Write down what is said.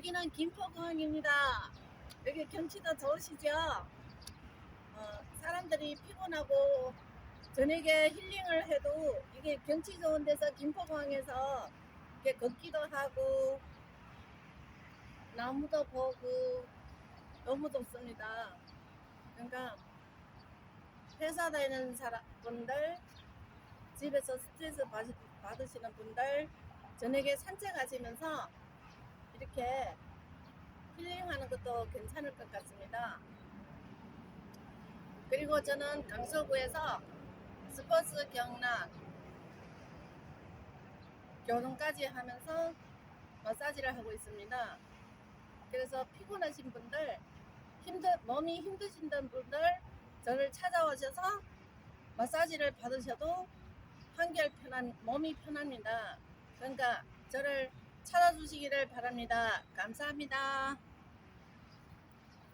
여기는 김포공항입니다. 여기 경치도 좋으시죠? 어, 사람들이 피곤하고 저녁에 힐링을 해도 이게 경치 좋은 데서 김포공항에서 이렇게 걷기도 하고 나무도 보고 너무 좋습니다. 그러니까 회사 다니는 사람 분들 집에서 스트레스 받으- 받으시는 분들 저녁에 산책하시면서 이렇게 힐링하는 것도 괜찮을 것 같습니다. 그리고 저는 강서구에서 스포츠 경락 교동까지 하면서 마사지를 하고 있습니다. 그래서 피곤하신 분들, 힘들 몸이 힘드신 분들 저를 찾아오셔서 마사지를 받으셔도 한결 편한 몸이 편합니다. 그러니까 저를 찾아주시기를 바랍니다. 감사합니다.